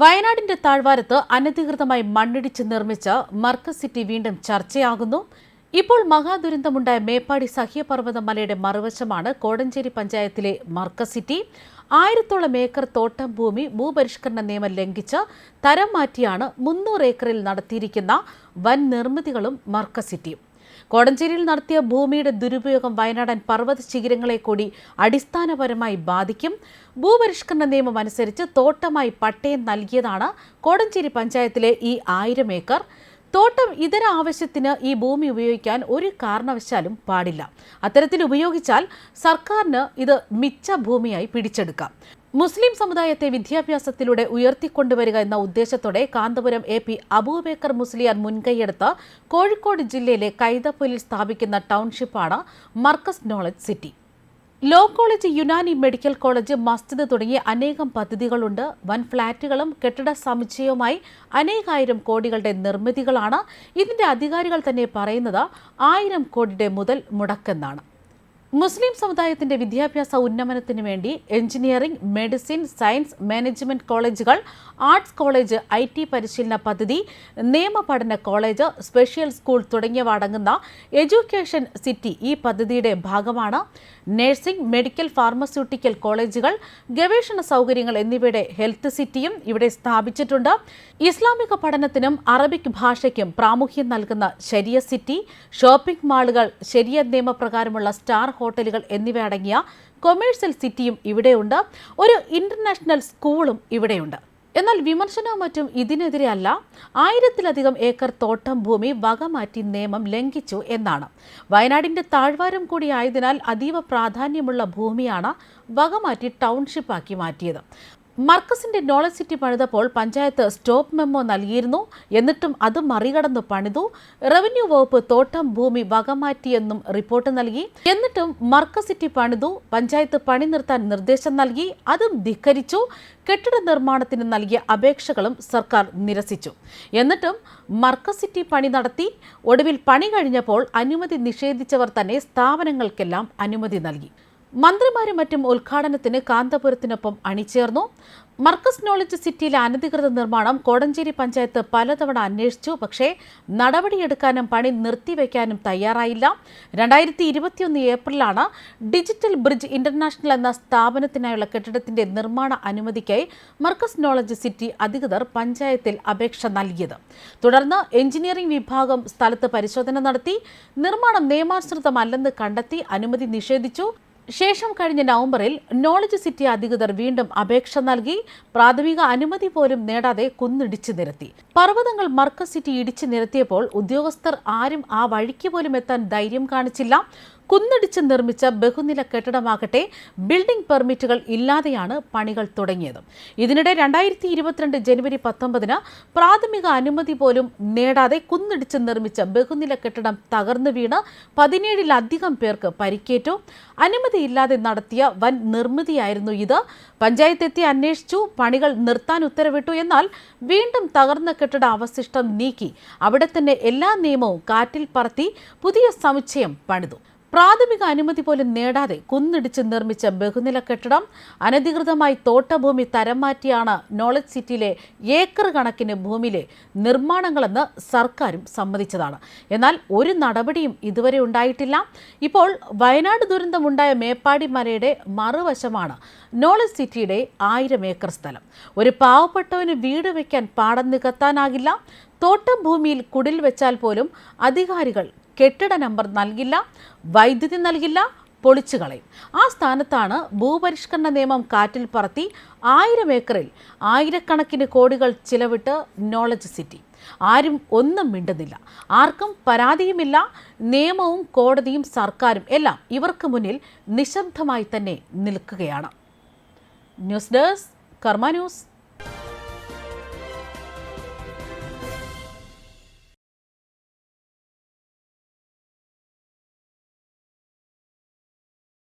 വയനാടിന്റെ താഴ്വാരത്ത് അനധികൃതമായി മണ്ണിടിച്ച് നിർമ്മിച്ച മർക്കസ് സിറ്റി വീണ്ടും ചർച്ചയാകുന്നു. ഇപ്പോൾ മഹാദുരന്തമുണ്ടായ മേപ്പാടി സഹ്യപർവത മലയുടെ മറുവശമാണ് കോടഞ്ചേരി പഞ്ചായത്തിലെ മർക്കസ് സിറ്റി. ആയിരത്തോളം ഏക്കർ തോട്ടം ഭൂമി ഭൂപരിഷ്കരണ നിയമം ലംഘിച്ച് തരം മാറ്റിയാണ് മുന്നൂറ് ഏക്കറിൽ നടത്തിയിരിക്കുന്ന വൻ നിർമ്മിതികളും മർക്കസ് സിറ്റിയും. കോടഞ്ചേരിയിൽ നടത്തിയ ഭൂമിയുടെ ദുരുപയോഗം വയനാടൻ പർവത ശിഖരങ്ങളെ കൂടി അടിസ്ഥാനപരമായി ബാധിക്കും. ഭൂപരിഷ്കരണ നിയമം അനുസരിച്ച് തോട്ടമായി പട്ടയം നൽകിയതാണ് കോടഞ്ചേരി പഞ്ചായത്തിലെ ഈ ആയിരം ഏക്കർ. തോട്ടം ഇതര ആവശ്യത്തിന് ഈ ഭൂമി ഉപയോഗിക്കാൻ ഒരു കാരണവശാലും പാടില്ല. അത്തരത്തിൽ ഉപയോഗിച്ചാൽ സർക്കാരിന് ഇത് മിച്ച ഭൂമിയായി പിടിച്ചെടുക്കാം. മുസ്ലിം സമുദായത്തെ വിദ്യാഭ്യാസത്തിലൂടെ ഉയർത്തിക്കൊണ്ടുവരിക എന്ന ഉദ്ദേശത്തോടെ കാന്തപുരം എ പി അബൂബേക്കർ മുസ്ലിയാർ മുൻകൈയെടുത്ത് കോഴിക്കോട് ജില്ലയിലെ കൈതപ്പൊലിൽ സ്ഥാപിക്കുന്ന ടൗൺഷിപ്പാണ് Markaz knowledge city. Law college Unani medical college മസ്ജിദ് തുടങ്ങിയ അനേകം പദ്ധതികളുണ്ട്. വൻ ഫ്ളാറ്റുകളും കെട്ടിട സമുച്ചയവുമായി അനേകായിരം കോടികളുടെ നിർമ്മിതികളാണ് ഇതിന്റെ അധികാരികൾ തന്നെ പറയുന്നത്. ആയിരം കോടിയുടെ മുതൽ മുടക്കെന്നാണ്. മുസ്ലിം സമുദായത്തിന്റെ വിദ്യാഭ്യാസ ഉന്നമനത്തിന് വേണ്ടി എഞ്ചിനീയറിംഗ് മെഡിസിൻ സയൻസ് മാനേജ്മെന്റ് കോളേജുകൾ ആർട്സ് കോളേജ് ഐ ടി പരിശീലന പദ്ധതി നിയമപഠന കോളേജ് സ്പെഷ്യൽ സ്കൂൾ തുടങ്ങിയവ അടങ്ങുന്ന എഡ്യൂക്കേഷൻ സിറ്റി ഈ പദ്ധതിയുടെ ഭാഗമാണ്. നഴ്സിംഗ് മെഡിക്കൽ ഫാർമസ്യൂട്ടിക്കൽ കോളേജുകൾ ഗവേഷണ സൗകര്യങ്ങൾ എന്നിവയുടെ ഹെൽത്ത് സിറ്റിയും ഇവിടെ സ്ഥാപിച്ചിട്ടുണ്ട്. ഇസ്ലാമിക പഠനത്തിനും അറബിക് ഭാഷയ്ക്കും പ്രാമുഖ്യം നൽകുന്ന ശരിയ സിറ്റി ഷോപ്പിംഗ് മാളുകൾ ശരിയ നിയമപ്രകാരമുള്ള സ്റ്റാർ ഹോട്ടലുകൾ എന്നിവയടങ്ങിയ കൊമേഴ്സ്യൽ സിറ്റിയും ഇവിടെയുണ്ട്. ഒരു ഇന്റർനാഷണൽ സ്കൂളും ഇവിടെയുണ്ട്. എന്നാൽ വിമർശനവും മറ്റും ഇതിനെതിരെ അല്ല. ആയിരത്തിലധികം ഏക്കർ തോട്ടം ഭൂമി വകമാറ്റി നിയമം ലംഘിച്ചു എന്നാണ്. വയനാടിന്റെ താഴ്വാരം കൂടിയായതിനാൽ അതീവ പ്രാധാന്യമുള്ള ഭൂമിയാണ് വകമാറ്റി ടൗൺഷിപ്പാക്കി മാറ്റിയത്. മർക്കസിന്റെ നോളജ് സിറ്റി പണിതപ്പോൾ പഞ്ചായത്ത് സ്റ്റോപ്പ് മെമ്മോ നൽകിയിരുന്നു. എന്നിട്ടും അത് മറികടന്ന് പണിതു. റവന്യൂ വകുപ്പ് തോട്ടം ഭൂമി വകമാറ്റിയെന്നും റിപ്പോർട്ട് നൽകി. എന്നിട്ടും മർക്കസ് സിറ്റി പണിതു. പഞ്ചായത്ത് പണി നിർത്താൻ നിർദ്ദേശം നൽകി. അതും ധിക്കരിച്ചു. കെട്ടിട നിർമ്മാണത്തിന് നൽകിയ അപേക്ഷകളും സർക്കാർ നിരസിച്ചു. എന്നിട്ടും മർക്കസ് സിറ്റി പണി നടത്തി. ഒടുവിൽ പണി കഴിഞ്ഞപ്പോൾ അനുമതി നിഷേധിച്ചവർ തന്നെ സ്ഥാപനങ്ങൾക്കെല്ലാം അനുമതി നൽകി. മന്ത്രിമാരും മറ്റും ഉദ്ഘാടനത്തിന് കാന്തപുരത്തിനൊപ്പം അണിചേർന്നു. മർക്കസ് നോളജ് സിറ്റിയിലെ അനധികൃത നിർമ്മാണം കോടഞ്ചേരി പഞ്ചായത്ത് പലതവണ അന്വേഷിച്ചു. പക്ഷേ നടപടിയെടുക്കാനും പണി നിർത്തിവെക്കാനും തയ്യാറായില്ല. രണ്ടായിരത്തി ഇരുപത്തിയൊന്ന് ഏപ്രിലാണ് ഡിജിറ്റൽ ബ്രിഡ്ജ് ഇന്റർനാഷണൽ എന്ന സ്ഥാപനത്തിനായുള്ള കെട്ടിടത്തിന്റെ നിർമ്മാണ അനുമതിക്കായി മർക്കസ് നോളജ് സിറ്റി അധികൃതർ പഞ്ചായത്തിൽ അപേക്ഷ നൽകിയത്. തുടർന്ന് എഞ്ചിനീയറിംഗ് വിഭാഗം സ്ഥലത്ത് പരിശോധന നടത്തി നിർമ്മാണം നിയമാനുസൃതമല്ലെന്ന് കണ്ടെത്തി അനുമതി നിഷേധിച്ചു. ശേഷം കഴിഞ്ഞ നവംബറിൽ നോളജ് സിറ്റി അധികൃതർ വീണ്ടും അപേക്ഷ നൽകി പ്രാഥമിക അനുമതി പോലും നേടാതെ കുന്നിടിച്ചു നിരത്തി. പർവതങ്ങൾ മർക്കസ് സിറ്റി ഇടിച്ചു നിരത്തിയപ്പോൾ ഉദ്യോഗസ്ഥർ ആരും ആ വഴിക്ക് പോലും എത്താൻ ധൈര്യം കാണിച്ചില്ല. കുന്നിടിച്ച് നിർമ്മിച്ച ബഹുനില കെട്ടിടമാകട്ടെ ബിൽഡിംഗ് പെർമിറ്റുകൾ ഇല്ലാതെയാണ് പണികൾ തുടങ്ങിയത്. ഇതിനിടെ രണ്ടായിരത്തി ഇരുപത്തിരണ്ട് ജനുവരി പത്തൊമ്പതിന് പ്രാഥമിക അനുമതി പോലും നേടാതെ കുന്നടിച്ച് നിർമ്മിച്ച ബഹുനില കെട്ടിടം തകർന്നു വീണ് പതിനേഴിലധികം പേർക്ക് പരിക്കേറ്റു. അനുമതിയില്ലാതെ നടത്തിയ വൻ നിർമ്മിതിയായിരുന്നു ഇത്. പഞ്ചായത്തെത്തി അന്വേഷിച്ചു പണികൾ നിർത്താൻ ഉത്തരവിട്ടു. എന്നാൽ വീണ്ടും തകർന്ന കെട്ടിട അവശിഷ്ടം നീക്കി. അവിടെ തന്നെ എല്ലാ നിയമവും കാറ്റിൽ പറത്തി പുതിയ സമുച്ചയം പണിതു. പ്രാഥമിക അനുമതി പോലും നേടാതെ കുന്നിടിച്ച് നിർമ്മിച്ച ബഹുനില കെട്ടിടം അനധികൃതമായി തോട്ടഭൂമി തരം മാറ്റിയാണ് നോളജ് സിറ്റിയിലെ ഏക്കർ കണക്കിന് ഭൂമിയിലെ നിർമ്മാണങ്ങളെന്ന് സർക്കാരും സമ്മതിച്ചതാണ്. എന്നാൽ ഒരു നടപടിയും ഇതുവരെ ഉണ്ടായിട്ടില്ല. ഇപ്പോൾ വയനാട് ദുരന്തമുണ്ടായ മേപ്പാടി മലയുടെ മറുവശമാണ് നോളജ് സിറ്റിയുടെ ആയിരം ഏക്കർ സ്ഥലം. ഒരു പാവപ്പെട്ടവന് വീട് വയ്ക്കാൻ പാടം നികത്താനാകില്ല. തോട്ടം ഭൂമിയിൽ കുടിൽ വെച്ചാൽ പോലും അധികാരികൾ കെട്ടിട നമ്പർ നൽകില്ല വൈദ്യുതി നൽകില്ല പൊളിച്ചു കളയും. ആ സ്ഥാനത്താണ് ഭൂപരിഷ്കരണ നിയമം കാറ്റിൽ പറത്തി ആയിരം ഏക്കറിൽ ആയിരക്കണക്കിന് കോടികൾ ചിലവിട്ട് നോളജ് സിറ്റി ആരും ഒന്നും മിണ്ടുന്നില്ല. ആർക്കും പരാതിയുമില്ല. നിയമവും കോടതിയും സർക്കാരും എല്ലാം ഇവർക്ക് മുന്നിൽ നിശബ്ദമായി തന്നെ നിൽക്കുകയാണ്. News desk Karma news.